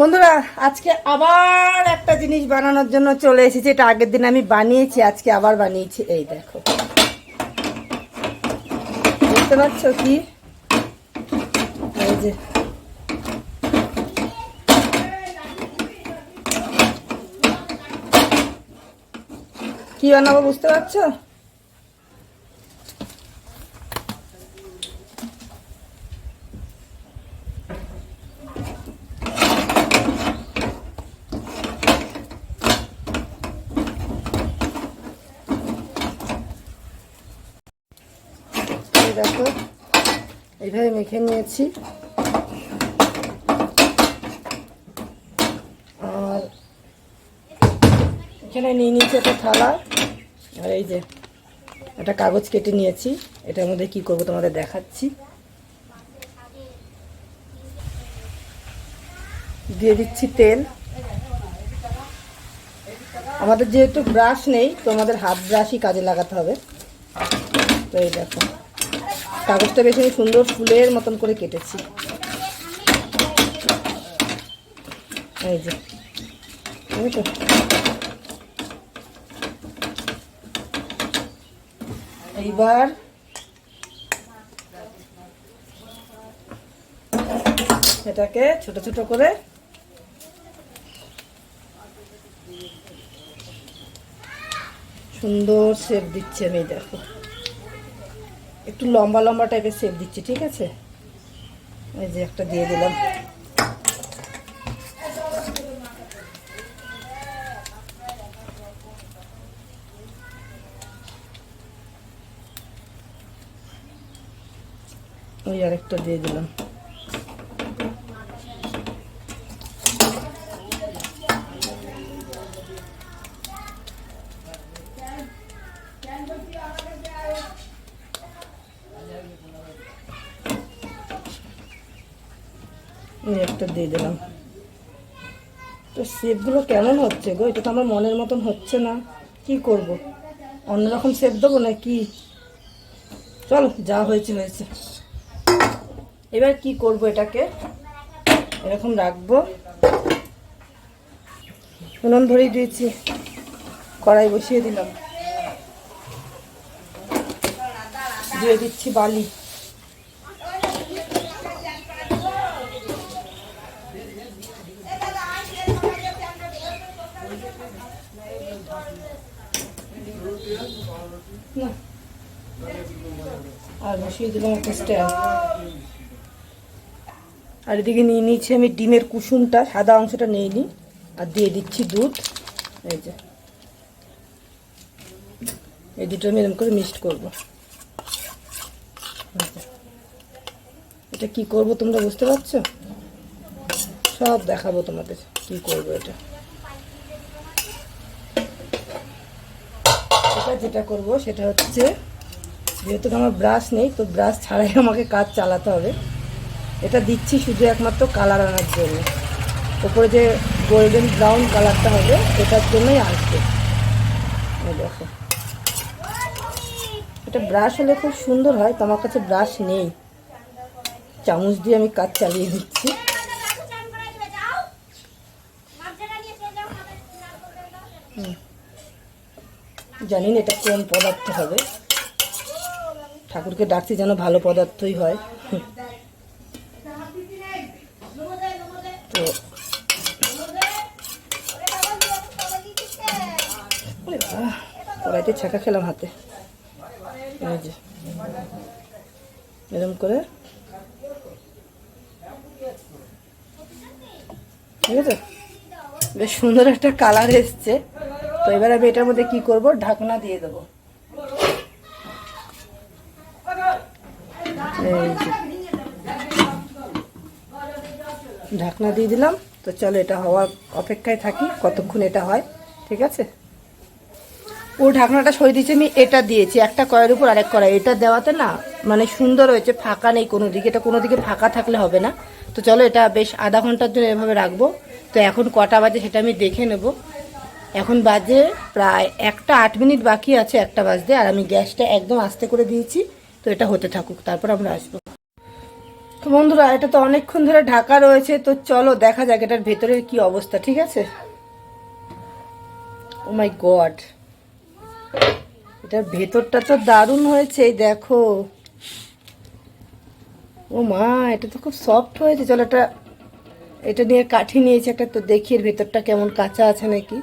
বন্ধুরা, আজকে আবার একটা জিনিস বানানোর জন্য চলে এসেছি। এটা আগের দিন আমি বানিয়েছি, আজকে আবার বানিয়েছি। এই দেখো। বুঝতে পারছ কি? এই যে। কি বানাবো বুঝতে পারছ? দেখো এইভাবে মেখে নিয়েছি। আর এখানে নিয়ে নিয়েছি একটা থালা। আর এই যে একটা কাগজ কেটে নিয়েছি। এটার মধ্যে কি করব তোমাদের দেখাচ্ছি। দিয়ে দিচ্ছি তেল। আমাদের যেহেতু ব্রাশ নেই তো আমাদের হাত ব্রাশই কাজে লাগাতে হবে। তো এই দেখো। কাগজটা বেশ আমি সুন্দর ফুলের মতন করে কেটেছি। এই যে এইবার এটাকে ছোট ছোট করে সুন্দর শেপ দিচ্ছে আমি দেখো। একটু লম্বা লম্বা টাইপের শেপ দিচ্ছি, ঠিক আছে? এই যে একটা দিয়ে দিলাম। ওই আরেকটা দিয়ে দিলাম। একটা দিয়ে দিলাম। তো শেপগুলো কেমন হচ্ছে গো? এটা তো আমার মনের মতন হচ্ছে না। কি করব? অন্যরকম শেপ দেবো না কি চল, যা হয়েছে হয়েছে। এবার কি করব এটাকে? এরকম রাখব। উনুন ধরিয়ে দিয়েছি। কড়াই বসিয়ে দিলাম। দিয়ে দিচ্ছি বালি না আর বসিয়ে দিলাম আর এদিকে নিয়ে নিয়েছি আমি ডিমের কুসুমটা, সাদা অংশটা নিয়ে নিই। আর দিয়ে দিচ্ছি দুধ। এই যে। এই দুটো আমি এরকম করে মিক্সড করব। এটা কি করব তোমরা বুঝতে পারছ? সব দেখাবো তোমাদের কি করব এটা। এটা যেটা করব সেটা হচ্ছে যেহেতু আমার ব্রাশ নেই, তো ব্রাশ ছাড়াই আমাকে কাজ চালাতে হবে। এটা দিচ্ছি শুধু একমাত্র কালার আনার জন্য। ওপরে যে গোল্ডেন ব্রাউন কালারটা হবে, এটার জন্যই আসবে দেখো। এটা ব্রাশ হলে খুব সুন্দর হয়, তো আমার কাছে ব্রাশ নেই। চামচ দিয়ে আমি কাজ চালিয়ে দিচ্ছি। জানি না এটা কোন পদার্থ হবে। ঠাকুরকে ডাকছি যেন ভালো পদার্থই হয়। তো কড়াইতে ছাকা খেলাম হাতে। এরকম করে। ঠিক আছে বেশ সুন্দর একটা কালার এসছে। তো এবার আমি এটার মধ্যে কি করব? ঢাকনা দিয়ে দেবো। ঢাকনা দিয়ে দিলাম। তো চলো, এটা হওয়ার অপেক্ষায় থাকি, কতক্ষণ এটা হয়, ঠিক আছে? ও ঢাকনাটা সরিয়ে দিয়েছি, আমি এটা দিয়েছি, একটা কড়াইয়ের উপর আরেক কড়াই। এটা দেওয়াতে না মানে সুন্দর হয়েছে, ফাঁকা নেই কোনো দিকে এটা কোনো দিকে ফাঁকা থাকলে হবে না। তো চলো, এটা বেশ আধা ঘণ্টার জন্য এভাবে রাখব। তো এখন কটা বাজে সেটা আমি দেখে নেব। এখন বাজে প্রায় একটা আট মিনিট বাকি আছে, একটা বাজতে, আর আমি গ্যাসটা একদম আস্তে করে দিয়েছি। তো এটা হতে থাকুক, তারপর আমরা আসব। তো বন্ধুরা, এটা তো অনেকক্ষণ ধরে ঢাকা রয়েছে, তো চলো দেখা যাক এটার ভেতরের কি অবস্থা, ঠিক আছে? ও মাই গড এটার ভেতরটা তো দারুণ হয়েছে দেখো। ও মা, এটা তো খুব সফট হয়েছে। চলো এটা এটা নিয়ে কাঠি নিয়েছে একটা, তো দেখি এর ভেতরটা কেমন কাঁচা আছে নাকি।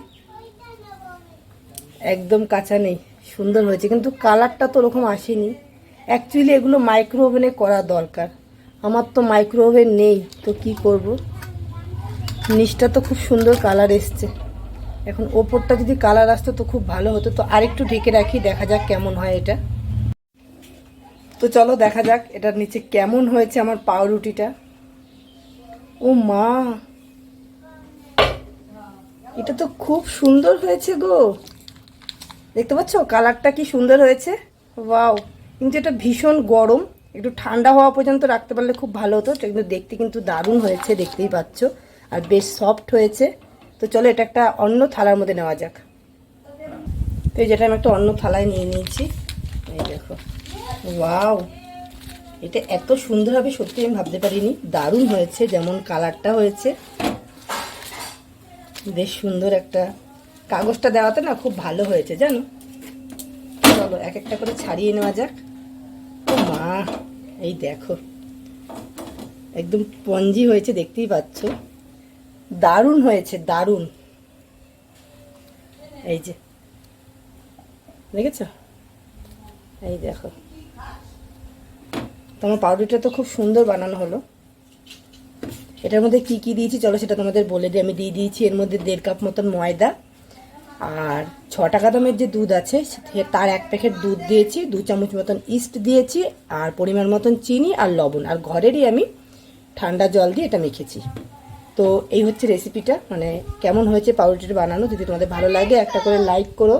একদম কাঁচা নেই, সুন্দর হয়েছে, কিন্তু কালারটা তো ওরকম আসেনি। অ্যাকচুয়ালি এগুলো মাইক্রো ওভেনে করা দরকার। আমার তো মাইক্রো ওভেন নেই, তো কি করব? নিচটা তো খুব সুন্দর কালার এসছে। এখন ওপরটা যদি কালার আসতো তো খুব ভালো হতো। তো আরেকটু ঢেকে রাখি, দেখা যাক কেমন হয় এটা। তো চলো দেখা যাক এটার নিচে কেমন হয়েছে আমার পাউরুটিটা। ও মা! এটা তো খুব সুন্দর হয়েছে গো। দেখতে পাচ্ছ? কালারটা কি সুন্দর হয়েছে? ওয়াও কিন্তু এটা ভীষণ গরম। একটু ঠান্ডা হওয়া পর্যন্ত রাখতে পারলে খুব ভালো হতো। কিন্তু দেখতে কিন্তু দারুণ হয়েছে, দেখতেই পাচ্ছ। আর বেশ সফট হয়েছে। তো চলো এটা একটা অন্য থালার মধ্যে নেওয়া যাক। তো এই যেটা আমি একটা অন্য থালায় নিয়ে নিয়েছি। এই দেখো। ওয়াও! এটা এত সুন্দর হবে, সত্যি আমি ভাবতে পারিনি। দারুণ হয়েছে, যেমন কালারটা হয়েছে। বেশ সুন্দর একটা। কাগজটা দেওয়াতে না খুব ভালো হয়েছে, জানো? চলো, এক একটা করে ছাড়িয়ে নেওয়া যাক। ও মা, এই দেখো। একদম পঞ্জি হয়েছে, দেখতেই পাচ্ছ। দারুণ হয়েছে, দারুণ। এই যে, দেখেছ? এই দেখো। তোমার পাউরুটিটা তো খুব সুন্দর বানানো হলো। এটার মধ্যে কি কি দিয়েছি, চলো সেটা তোমাদের বলে দিই। আমি দিয়ে দিয়েছি এর মধ্যে দেড় কাপ মতন ময়দা। আর ছ টাকা দামের যে দুধ আছে তার এক প্যাকেট দুধ দিয়েছি, দু চামচ মতন ইস্ট দিয়েছি, আর পরিমাণ মতন চিনি আর লবণ। আর ঘরেরই আমি ঠান্ডা জল দিয়ে এটা মেখেছি। তো এই হচ্ছে রেসিপিটা মানে কেমন হয়েছে পাউরুটিটা বানানো, যদি তোমাদের ভালো লাগে, একটা করে লাইক করো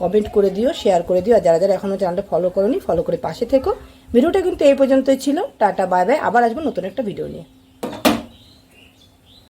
কমেন্ট করে দিও শেয়ার করে দিও, আর যারা যারা এখনও চ্যানেলটা ফলো করোনি ফলো করে পাশে থেকো। ভিডিওটা কিন্তু এই পর্যন্তই ছিল। টাটা বাই বাই আবার আসব নতুন একটা ভিডিও নিয়ে।